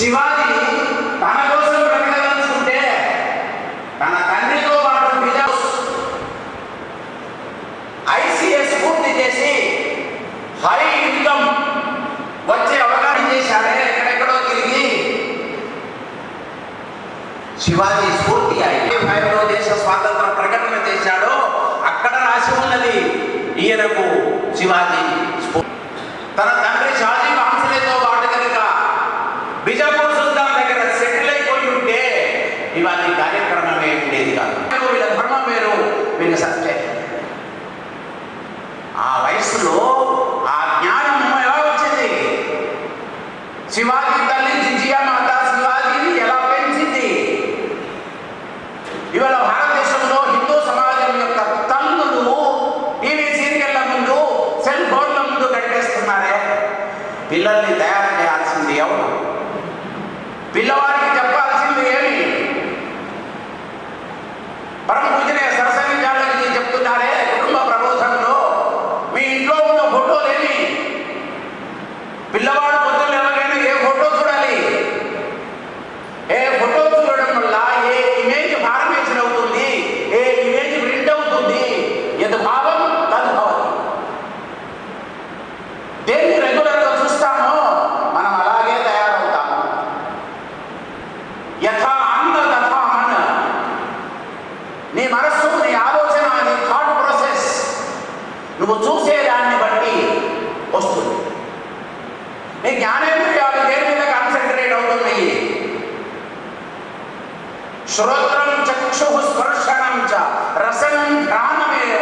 శివాజీ తన కోసం ప్రకటించుకుంటే తన తండ్రితో పాటు బిజాస్ ఐసీఎస్ పూర్తి చేసి హై ఇన్కమ్ వచ్చే అవకాశం చేశాడే ఎక్కడెక్కడో తిరిగి శివాజీ ఆ వయస్సులో ఆ జ్ఞానం ఎలా వచ్చింది? శివాజీ తల్లి శ్రోత్రం చక్షు స్పర్శనం చ రసం ధ్యానమేవ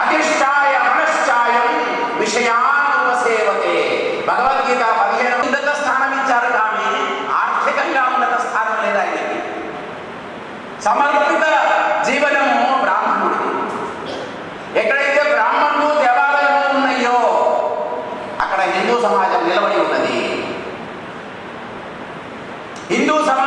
అధిష్టాయ మనశ్చాయం విషయానుపసేవతే. భగవద్గీత పదిహేను ఉన్నత స్థానం ఇచ్చారు కానీ ఆర్థికంగా ఉన్నత స్థానం లేదా ఇది సమర్పిత జీవనం బ్రాహ్మణుడు ఎక్కడైతే బ్రాహ్మణులు దేవాలయము ఉన్నాయో అక్కడ హిందూ సమాజం నిలబడి ఉన్నది. హిందూ సమాజం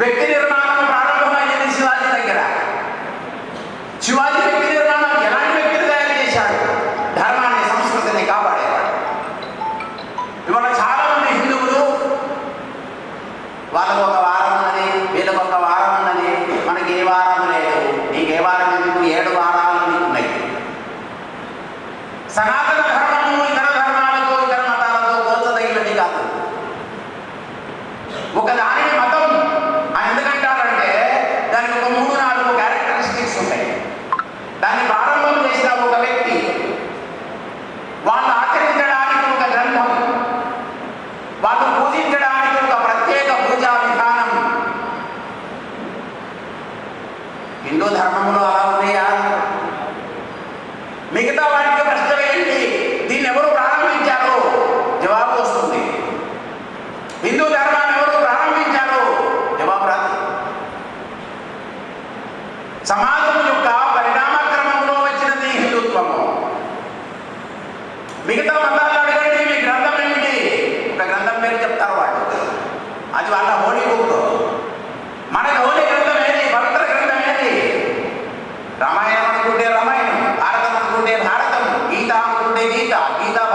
వ్యక్తి నిర్మాణం ప్రారంభమైనది శివాజీ దగ్గర శివాజీ إذا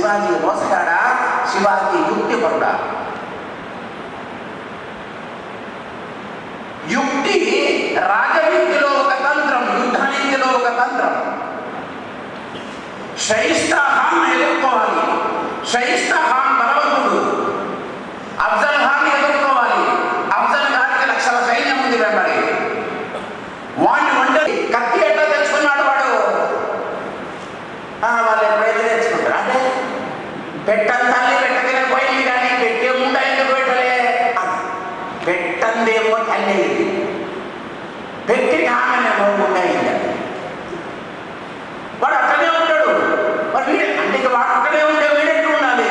శివాజీ మోసగాడా శివాజీ యుక్తిపరుడా యుక్తి రాజనీతిలో ఒక తంత్రం యుద్ధనీతిలో ఒక తంత్రం షైస్తాహాం ఎదుర్కోవాలి షైస్తాహాం బలవంతుడు అఫ్జల్ ఖాన్ ఎదుర్కోవాలి పెట్టని తల్లి పోయింది కానీ పెట్టే ముండా ఎందుకు పెట్టలే? పెట్టందేమో తల్లి. పెట్టి ఆమె ముండా అయిందండి వాడు అక్కడే ఉంటాడు. మరి అంటే వాడు అక్కడే ఉండే వీడెట్టు ఉండాలి?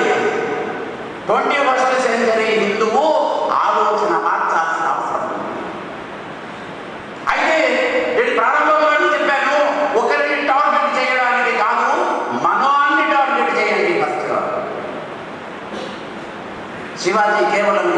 ట్వంటీ ఫస్ట్ సెంచరీ హిందువు ఆలోచన మాట శివాజీ కేవలం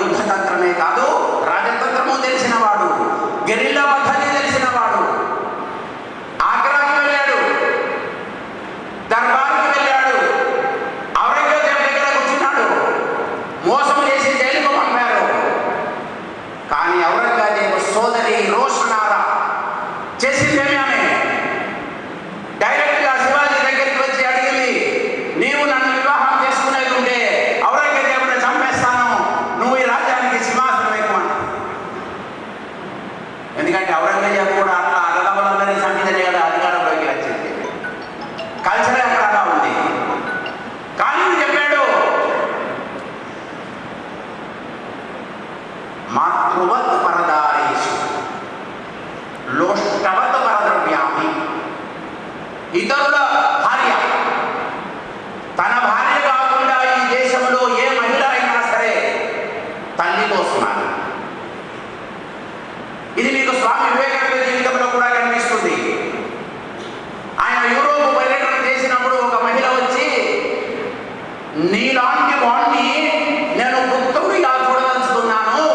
నీలాంటి వాణ్ణి నేను పుత్రుడిగా చూడదలుచుకున్నాను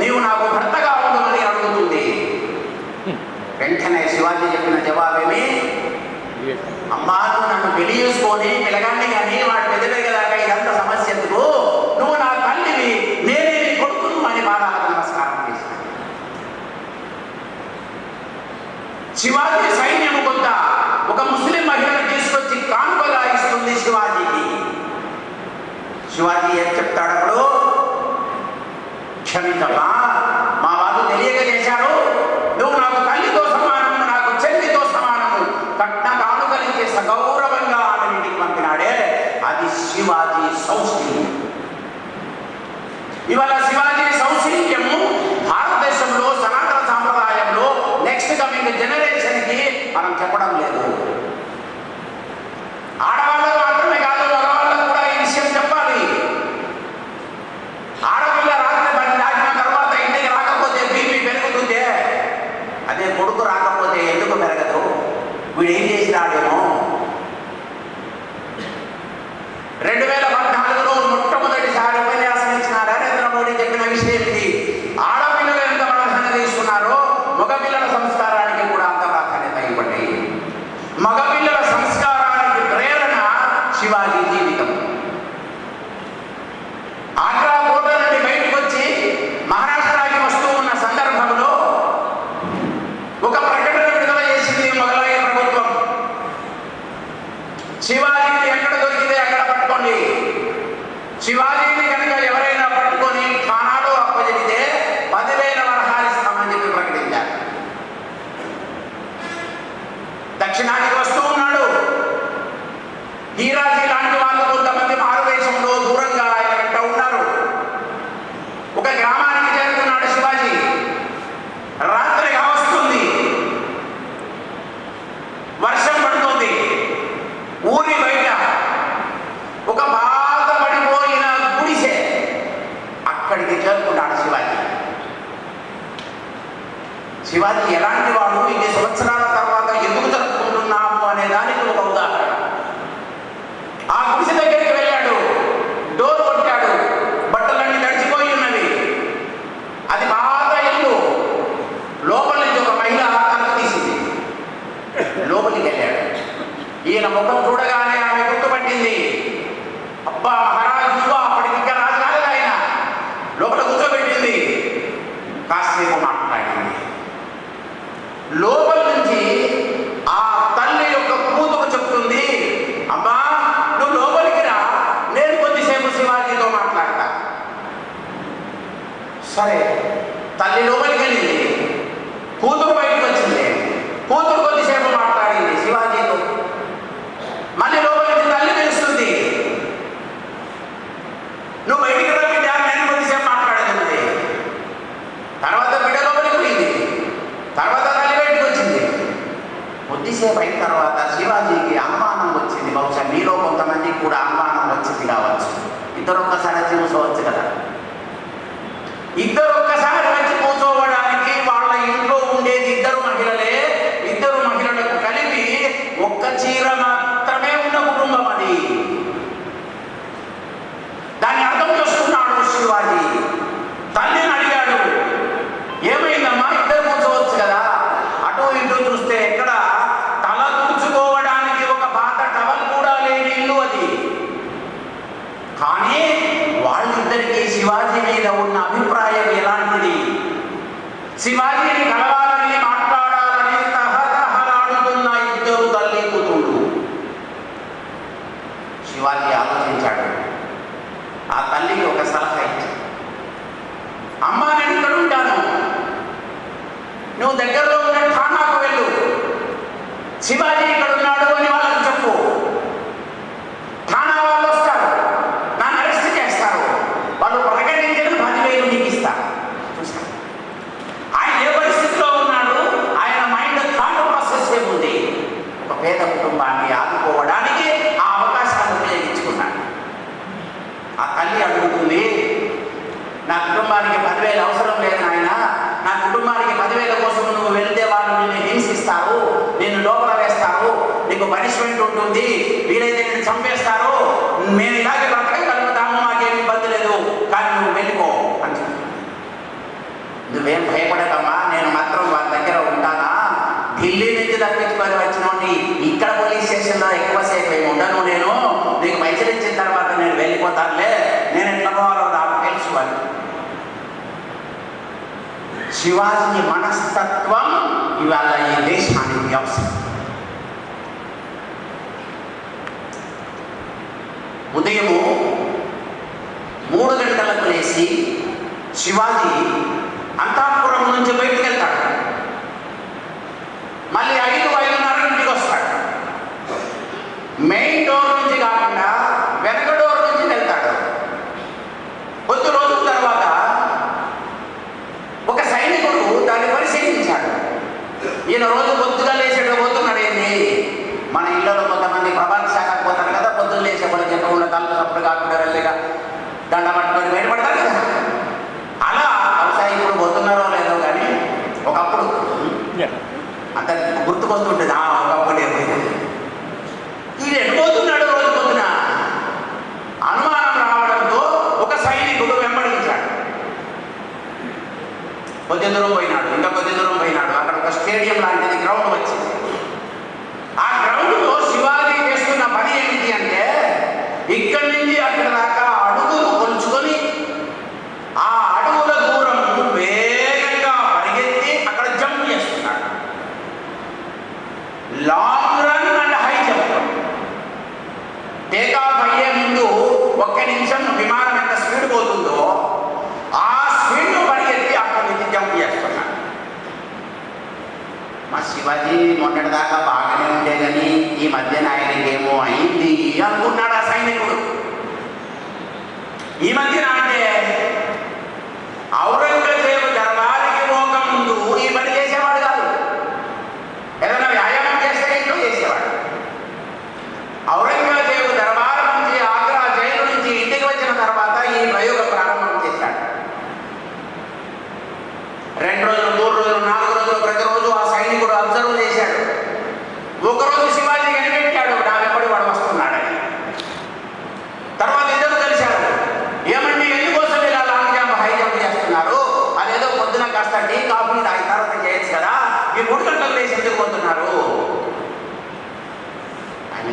నీవు నాకు భర్తగా ఉండమని అడుగుతుంది. వెంటనే శివాజీ చెప్పిన జవాబేమి? అమ్మా నువ్వు నన్ను పెళ్ళి చేసుకొని పిలగాన్ని కానీ వాడు పెద్ద పెరిగేదాకా ఇదంతా సమస్య ఎందుకు? నువ్వు నా తల్లివి నేనే నీ కొడుకును అని బాధాలకు నమస్కారం చేసిన శివాజీ శివాజీ ఏం చెప్తాడు అప్పుడు? క్షమించమా మా వాళ్ళు తెలియక చేశారు నువ్వు నాకు తల్లితో సమానము నాకు చెల్లితో సమానము కట్న కానుకలించే సగౌరవంగా ఆమె ఇంటికి పంపినాడే. అది శివాజీ సౌశీల్యం. ఇవాళ శివాజీ సౌశీల్యము భారతదేశంలో సనాతన సాంప్రదాయంలో నెక్స్ట్ కమింగ్ జనరేషన్కి మనం చెప్పడం లేదు. రెండు వేల దక్షిణానికి వస్తూ ఉన్నాడు. హీరాజీ లాంటి వాళ్ళు కొంతమంది మారువేషంలో దూరంగా ఆయన వెంట ఉన్నారు. ఒక గ్రామానికి చేరుకున్నాడు శివాజీ. రాత్రి వస్తుంది వర్షం పడుతుంది. ఊరి బయట ఒక బాధపడిపోయిన గుడిసె అక్కడికి చేరుకున్నాడు శివాజీ. శివాజీ మొత్తం ముఖం చూడగానే ఆమె గుర్తుపట్టింది అబ్బా మహారాజు నువ్వా అప్పటికి ఇంకా రాజు కాలేదు ఆయన లోపల కూర్చోబెట్టింది కాసేపు మాట్లాడింది లోపల నుంచి ఆ తల్లి యొక్క కూతురు చెప్తుంది అమ్మా నువ్వు లోపలికి రా నేను కొద్దిసేపు శివాజీతో మాట్లాడతా సరే తల్లి లోపలికి వెళ్ళింది కూతురు బయటకు వచ్చింది కూతురు కొద్దిసేపు మాట్లాడింది శివాజీతో మళ్ళీ లోపలికి తల్లి పిలుస్తుంది నువ్వు బయటికి రా బిడ్డ నేను కొద్దిసేపు మాట్లాడేది తర్వాత బిడ్డ లోపలికి పోయింది తర్వాత తల్లి బయటకు వచ్చింది కొద్దిసేపు అయిన తర్వాత శివాజీకి అనుమానం వచ్చింది. బహుశా మీలో కొంతమందికి కూడా అనుమానం వచ్చింది కావచ్చు. ఇద్దరు ఒక్కసారి వచ్చి కానీ వాళ్ళిద్దరికీ శివాజీ మీద ఉన్న అభిప్రాయం ఎలాంటిది? శివాజీని కలవాలని మాట్లాడాలని తహతహలాడుతున్న ఇద్దరు తల్లి కూతుళ్ళు. శివాజీ ఆలోచించాడు. ఆ తల్లికి ఒక సలహా ఇచ్చాడు అమ్మ నేను ఇక్కడ ఉంటాను. నువ్వు దగ్గరలో ఉన్న ఠానాకు వెళ్ళు. శివాజీ ఇక్కడ ఉన్నాడు అని వాళ్ళకి చెప్పు ఠానా వాళ్ళు వస్తారు నన్ను అరెస్ట్ చేస్తారు వాళ్ళు ప్రకటించిన పదివేలు నీకు ఇస్తారు చూస్తా ఆయన ఏ పరిస్థితిలో ఉన్నాడు ఆయన మైండ్ థాట్ ప్రాసెస్ ఏముంది ఒక పేద కుటుంబాన్ని ఆదుకోవడానికి ఆ అవకాశాన్ని ఉపయోగించుకున్నాడు ఆ తల్లి అడుగుతుంది నా కుటుంబానికి పదివేలు అవసరం లేదు నాయన. నా కుటుంబానికి పదివేల కోసం నువ్వు వెళ్తే వాళ్ళు నిన్ను హింసిస్తారు. నేను లోపల వేస్తారు. నీకు పనిష్మెంట్ ఉంటుంది. వీలైతే నేను చంపేస్తారు. మేము ఇలాగే బ్రతకగలుగుతాము మాకేం ఇబ్బంది లేదు. కానీ నువ్వు వెళ్ళిపో అని చెప్పి. నువ్వేం భయపడకమ్మా. నేను మాత్రం వాళ్ళ దగ్గర ఉంటానా? ఢిల్లీ నుంచి తప్పించుకొని వచ్చినోడిని. ఇక్కడ శివాజీ మనస్తత్వం ఇవాళ ఈ దేశానికి అవసరం ఉదయము మూడు గంటలకు లేచి శివాజీ అంతాపురం నుంచి బయట قبض الندعام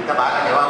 Các 我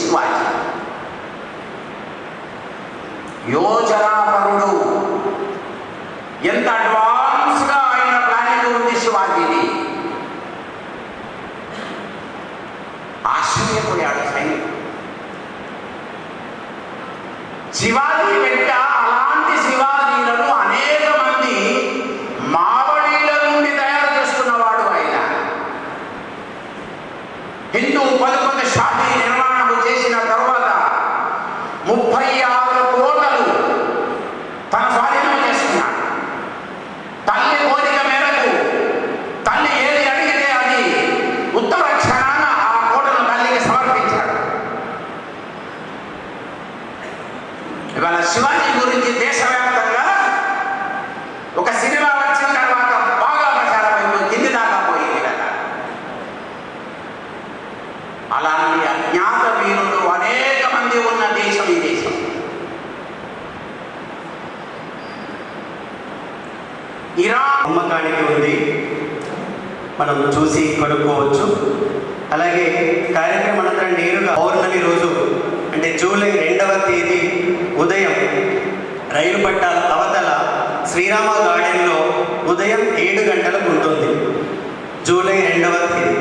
శివాజీ యోజనాపరుడు ఎంత అడ్వాన్స్గా ఆయన ప్లానింగ్ ఉంది శివాజీది. ఆశ్చర్యపోయాడు సైనికుడు శివాజీ వెంట మనం చూసి కొనుక్కోవచ్చు. అలాగే కార్యక్రమం అంతా నేరుగా పౌర్ణమి రోజు అంటే జూలై రెండవ తేదీ ఉదయం రైలు పట్టాల అవతల శ్రీరామ గార్డెన్లో ఉదయం ఏడు గంటలకు ఉంటుంది. జూలై రెండవ తేదీ.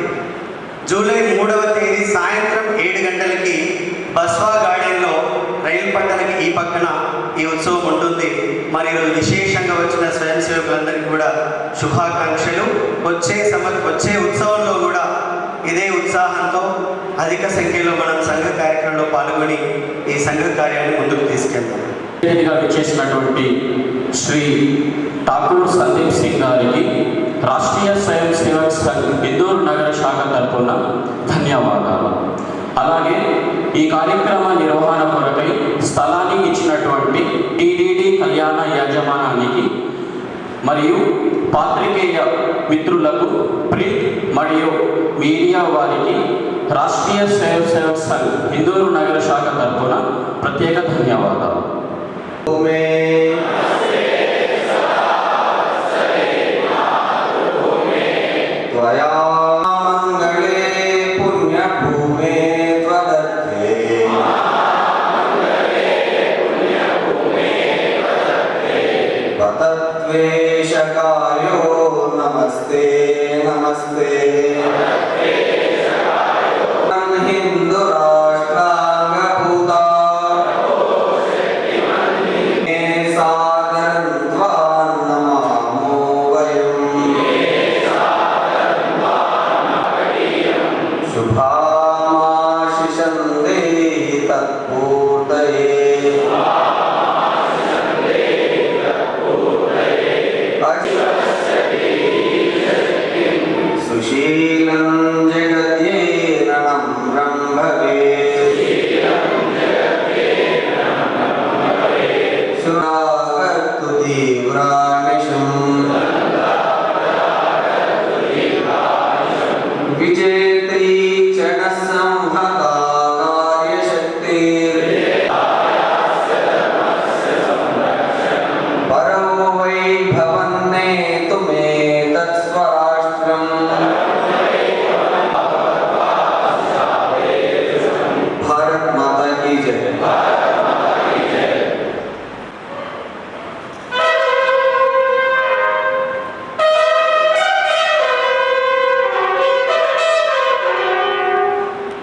జూలై మూడవ తేదీ సాయంత్రం ఏడు గంటలకి బస్వా గార్డెన్లో రైలు పట్టణకి ఈ పక్కన ఈ ఉత్సవం ఉంటుంది. మరి విశేషంగా వచ్చిన స్వయం సేవకులందరికీ కూడా శుభాకాంక్షలు. వచ్చే సమ వచ్చే ఉత్సవంలో కూడా ఇదే ఉత్సాహంతో అధిక సంఖ్యలో మనం సంఘ కార్యక్రమంలో పాల్గొని ఈ సంఘ కార్యాన్ని ముందుకు తీసుకెళ్తాం చేసినటువంటి శ్రీ ఠాకూర్ సందీప్ సింగ్ గారికి రాష్ట్రీయ స్వయం సేవక్ సంఘ్ ఇందూరు నగర శాఖ తరఫున ధన్యవాదాలు. అలాగే ఈ కార్యక్రమ నిర్వహణ కొరకై స్థలాన్ని ఇచ్చినటువంటి టీడీడీ కళ్యాణ యాజమానానికి మరియు పాత్రికేయ మిత్రులకు ప్రింట్ మరియు మీడియా వారికి రాష్ట్రీయ స్వయం సేవక్ సంఘ్ హిందూరు నగర శాఖ తరఫున ప్రత్యేక ధన్యవాదాలు. पतत्वेशकायो नमस्ते नमस्ते।